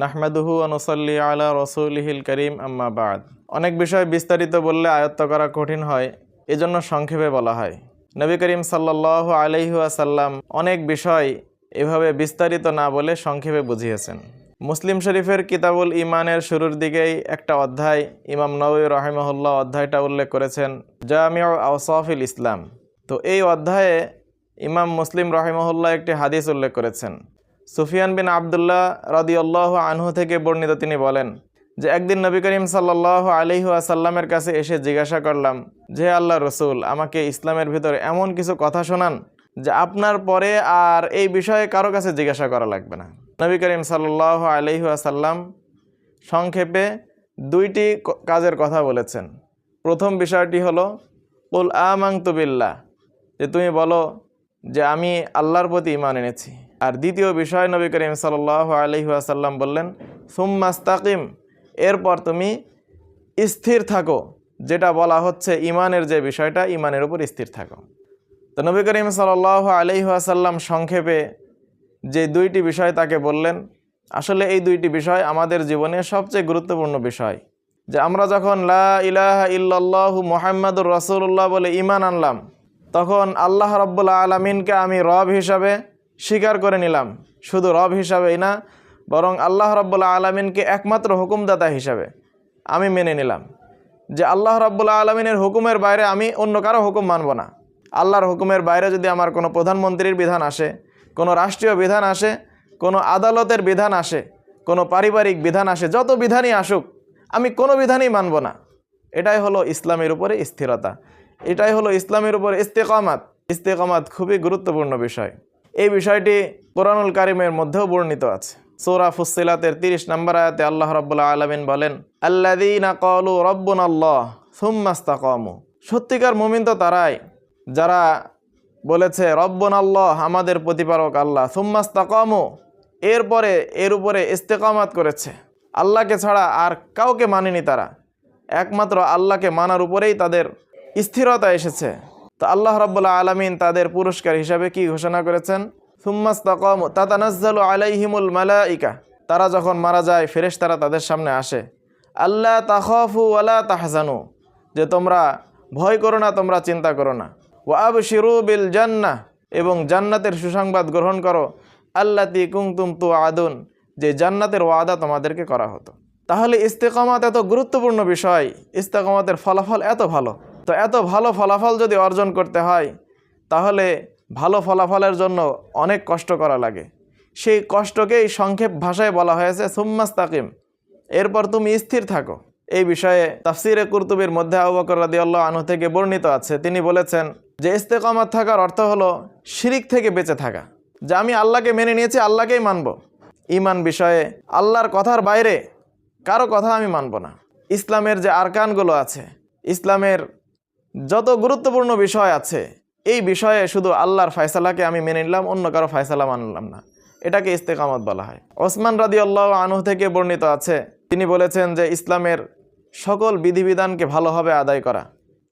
নাহমাদুহু অনুসল্লি আলা রসুলহিল করিম আম্মা বাদ। অনেক বিষয় বিস্তারিত বললে আয়ত্ত করা কঠিন হয়, এজন্য সংক্ষেপে বলা হয়। নবী করিম সাল্লাহ আলহিহাসাল্লাম অনেক বিষয় এভাবে বিস্তারিত না বলে সংক্ষেপে বুঝিয়েছেন। মুসলিম শরীফের কিতাবুল ইমানের শুরুর দিকেই একটা অধ্যায় ইমাম নবী রহিমহল্লা অধ্যায়টা উল্লেখ করেছেন, জামিউ আওসাফিল ইসলাম। তো এই অধ্যায়ে ইমাম মুসলিম রহিমহল্লা একটি হাদিস উল্লেখ করেছেন। সুফিয়ান বিন আবদুল্লাহ রদিউল্লাহ আনহু থেকে বর্ণিত তিনি বলেন যে, একদিন নবী করিম সাল্লাহ আলিহু আসাল্লামের কাছে এসে জিজ্ঞাসা করলাম, যে আল্লাহ রসুল, আমাকে ইসলামের ভিতরে এমন কিছু কথা শোনান, যে আপনার পরে আর এই বিষয়ে কারও কাছে জিজ্ঞাসা করা লাগবে না? নবী করিম সাল্লাহ আলিহু আসাল্লাম সংক্ষেপে দুইটি কাজের কথা বলেছেন। প্রথম বিষয়টি হলো উল আমাং তুবিল্লা যে তুমি বলো যে, আমি আল্লাহর প্রতি ইমান এনেছি। আর দ্বিতীয় বিষয় নবী করিম সাল্লাহ আলহি আসাল্লাম বললেন, সুম্মাস্তাকিম এরপর তুমি স্থির থাকো, যেটা বলা হচ্ছে ইমানের যে বিষয়টা, ইমানের উপর স্থির থাকো। তো নবী করিম সাল্লাহ আলহি আসাল্লাম সংক্ষেপে যে দুইটি বিষয় তাকে বললেন, আসলে এই দুইটি বিষয় আমাদের জীবনে সবচেয়ে গুরুত্বপূর্ণ বিষয়, যে আমরা যখন লা ইলাহা ইল্লাল্লাহু মোহাম্মদুর রসুল্লাহ বলে ইমান আনলাম, তখন আল্লাহ রব্বুল্লা আলমিনকে আমি রব হিসাবে স্বীকার করে নিলাম। শুধু রব হিসাবেই না, বরং আল্লাহ রব্বুল্লা আলমিনকে একমাত্র হুকুমদাতা হিসাবে আমি মেনে নিলাম যে আল্লাহ রব্বুল্লা আলমিনের হুকুমের বাইরে আমি অন্য কারও হুকুম মানব না। আল্লাহর হুকুমের বাইরে যদি আমার কোনো প্রধানমন্ত্রীর বিধান আসে, কোনো রাষ্ট্রীয় বিধান আসে, কোনো আদালতের বিধান আসে, কোনো পারিবারিক বিধান আসে, যত বিধানই আসুক, আমি কোনো বিধানই মানব না। এটাই হলো ইসলামের উপরে স্থিরতা। এটাই হলো ইসলামের উপরে ইস্তেকামাত। ইস্তেকামাত খুবই গুরুত্বপূর্ণ বিষয়। এই বিষয়টি কোরআনুল কারিমের মধ্যেও বর্ণিত আছে। সৌরা ফুসিলাতের তিরিশ নম্বর আয়াতে আল্লাহ রব্বুল্লাহ আলমিন বলেন আল্লাদিনা কলু রব্বুন আল্লাহ সুম্মাস্তাকমু সত্যিকার মুমিন তো তারাই, যারা বলেছে রব্বন আল্লাহ আমাদের প্রতিপারক আল্লাহ সুম্মাস্তাকমু এরপরে, এর উপরে ইস্তেকামাত করেছে। আল্লাহকে ছাড়া আর কাউকে মানেনি তারা। একমাত্র আল্লাহকে মানার উপরেই তাদের স্থিরতা এসেছে। তো আল্লাহ রব্বুল্লাহ আলমিন তাদের পুরস্কার হিসাবে কি ঘোষণা করেছেন? সুম্মাস্তাকম তাতানাজ্জালু আলাইহিমুল মালাইকা। তারা যখন মারা যায় ফেরেশ তারা তাদের সামনে আসে। আল্লাহ তাহফু ওয়ালা তাহজানু। যে তোমরা ভয় করো না, তোমরা চিন্তা করো না। ওয়াব শিরু বিল জান্না। এবং জান্নাতের সুসংবাদ গ্রহণ করো। আল্লাতি কুংতুম তু আদুন যে জান্নাতের ওয়াদা তোমাদেরকে করা হতো। তাহলে ইস্তেকামাত এত গুরুত্বপূর্ণ বিষয়। ইস্তেকামাতের ফলাফল এত ভালো। তো এত ভালো ফলাফল যদি অর্জন করতে হয়, তাহলে ভালো ফলাফলের জন্য অনেক কষ্ট করা লাগে। সেই কষ্টকেই সংক্ষেপ ভাষায় বলা হয়েছে সুম্মাস্তাকিম। এরপর তুমি স্থির থাকো। এই বিষয়ে তাফসিরে কুরতুবির মধ্যে আবু বকর রাদিয়াল্লাহু আনহু থেকে বর্ণিত আছে। তিনি বলেছেন যে, ইস্তেকামাত থাকার অর্থ হলো শিরিক থেকে বেঁচে থাকা। যে আমি আল্লাহকে মেনে নিয়েছি, আল্লাহকেই মানব। ইমান বিষয়ে আল্লাহর কথার বাইরে কারও কথা আমি মানব না। ইসলামের যে আরকানগুলো আছে, ইসলামের যত গুরুত্বপূর্ণ বিষয় আছে, এই বিষয়ে শুধু আল্লাহর ফয়সালাকে আমি মেনে নিলাম, অন্য কারও ফয়সালা মানলাম না। এটাকে ইস্তেকামত বলা হয়। ওসমান রাদি আল্লাহ আনহু থেকে বর্ণিত আছে, তিনি বলেছেন যে ইসলামের সকল বিধিবিধানকে ভালোভাবে আদায় করা,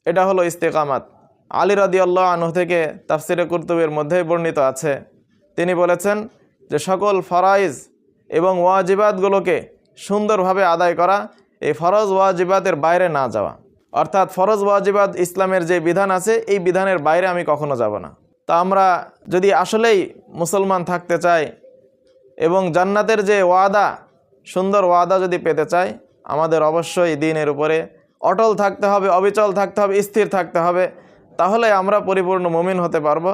এটা হলো ইস্তেকামাত। আলী রাদি আল্লাহ আনহু থেকে তাফসিরে কুর্তুবের মধ্যে বর্ণিত আছে, তিনি বলেছেন যে সকল ফরাইজ এবং ওয়াজিবাতগুলোকে সুন্দরভাবে আদায় করা, এই ফরজ ওয়াজিবাতের বাইরে না যাওয়া। অর্থাৎ ফরজ ওয়াজিবাদ ইসলামের যে বিধান আছে, এই বিধানের বাইরে আমি কখনো যাব না। তা আমরা যদি আসলেই মুসলমান থাকতে চাই এবং জান্নাতের যে ওয়াদা, সুন্দর ওয়াদা যদি পেতে চাই, আমাদের অবশ্যই দিনের উপরে অটল থাকতে হবে, অবিচল থাকতে হবে, স্থির থাকতে হবে। তাহলে আমরা পরিপূর্ণ মুমিন হতে পারব,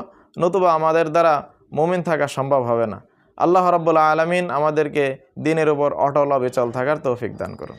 নতুবা আমাদের দ্বারা মুমিন থাকা সম্ভব হবে না। আল্লাহ রাব্বুল আলমিন আমাদেরকে দিনের উপর অটল অবিচল থাকার তৌফিক দান করুন।